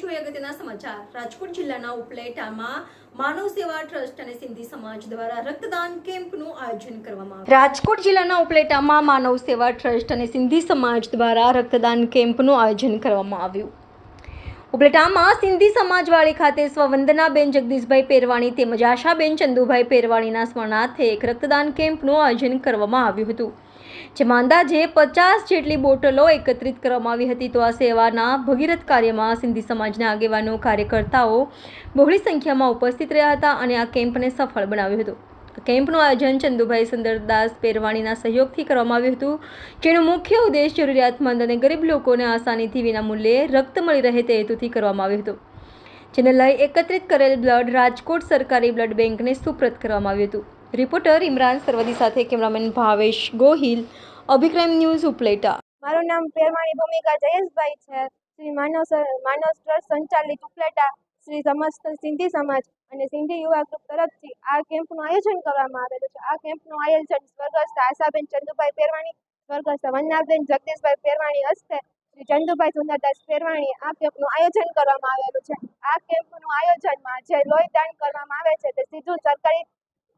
જોઈએ અગત્યના સમાચાર. રાજકોટ જિલ્લાના ઉપલેટામાં માનવ સેવા ટ્રસ્ટ અને સિંધી સમાજ દ્વારા રક્તદાન કેમ્પનું આયોજન કરવામાં આવ્યું. રાજકોટ જિલ્લાના ઉપલેટામાં માનવ સેવા ટ્રસ્ટ અને સિંધી સમાજ દ્વારા રક્તદાન કેમ્પનું આયોજન કરવામાં આવ્યું. ઉપલેટામાં સિંધી સમાજવાડી ખાતે સ્વવંદનાબેન જગદીશભાઈ પેરવાણી તેમજ આશાબેન ચંદુભાઈ પેરવાણીના સ્મરણાર્થે એક રક્તદાન કેમ્પનું આયોજન કરવામાં આવ્યું હતું. જેમાં અંદાજે પચાસ જેટલી બોટલો એકત્રિત કરવામાં આવી હતી. તો આ સેવાના ભગીરથ કાર્યમાં સિંધી સમાજના આગેવાનો, કાર્યકર્તાઓ બહોળી સંખ્યામાં ઉપસ્થિત રહ્યા હતા અને આ કેમ્પને સફળ બનાવ્યો હતો. કેમ્પનું આયોજન ચંદુભાઈ સુંદરદાસ પેરવાણીના સહયોગથી કરવામાં આવ્યું હતું, જેનો મુખ્ય ઉદ્દેશ જરૂરિયાતમંદ અને ગરીબ લોકોને આસાનીથી વિનામૂલ્યે રક્ત મળી રહે તે હેતુથી કરવામાં આવ્યું હતું. જેને લઈ એકત્રિત કરેલ બ્લડ રાજકોટ સરકારી બ્લડ બેંકને સુપ્રત કરવામાં આવ્યું હતું. રિપોર્ટર ઇમરાન સરવદી સાથે કેમેરામેન ભાવેશ ગોહિલ, અભિક્રમ ન્યૂઝ ઉપલેટા. મારું નામ પેરવાણી ભૂમિકા જયેશભાઈ છે. શ્રી માનવ માનવ ટ્રસ્ટ સંચાલિત ઉપલેટા શ્રી સમસ્ત સિંધી સમાજ અને સિંધી યુવા ગ્રુપ તરફથી આ કેમ્પનું આયોજન કરવામાં આવેલું છે. આ કેમ્પનું આયોજન સ્વર્ગસ્થ આશાબેન ચંદુભાઈ પેરવાણી, સ્વર્ગસ્થ વંદનાબેન જગદીશભાઈ પેરવાણી હસ્તે શ્રી ચંદુભાઈ સુંદરદાસ પેરવાણી આ કેમ્પનું આયોજન કરવામાં આવેલું છે. આ કેમ્પનું આયોજનમાં જે લોહી દાન કરવામાં આવે છે તે સીધું સરકારી,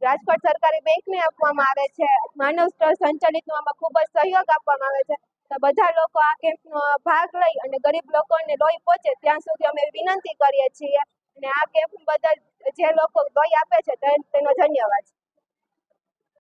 રાજકોટ સરકારી બેંકને આપવામાં આવે છે. માનવ ટ્રસ્ટ સંચાલિતનો આમાં ખૂબ જ સહયોગ આપવામાં આવે છે. બધા લોકો આ કેમ્પનો ભાગ લઈ અને ગરીબ લોકોને લોહી પહોંચે ત્યાં સુધી અમે વિનંતી કરીએ છીએ. અને આ કેમ્પ બદલ જે લોકો લોહી આપે છે તેનો ધન્યવાદ.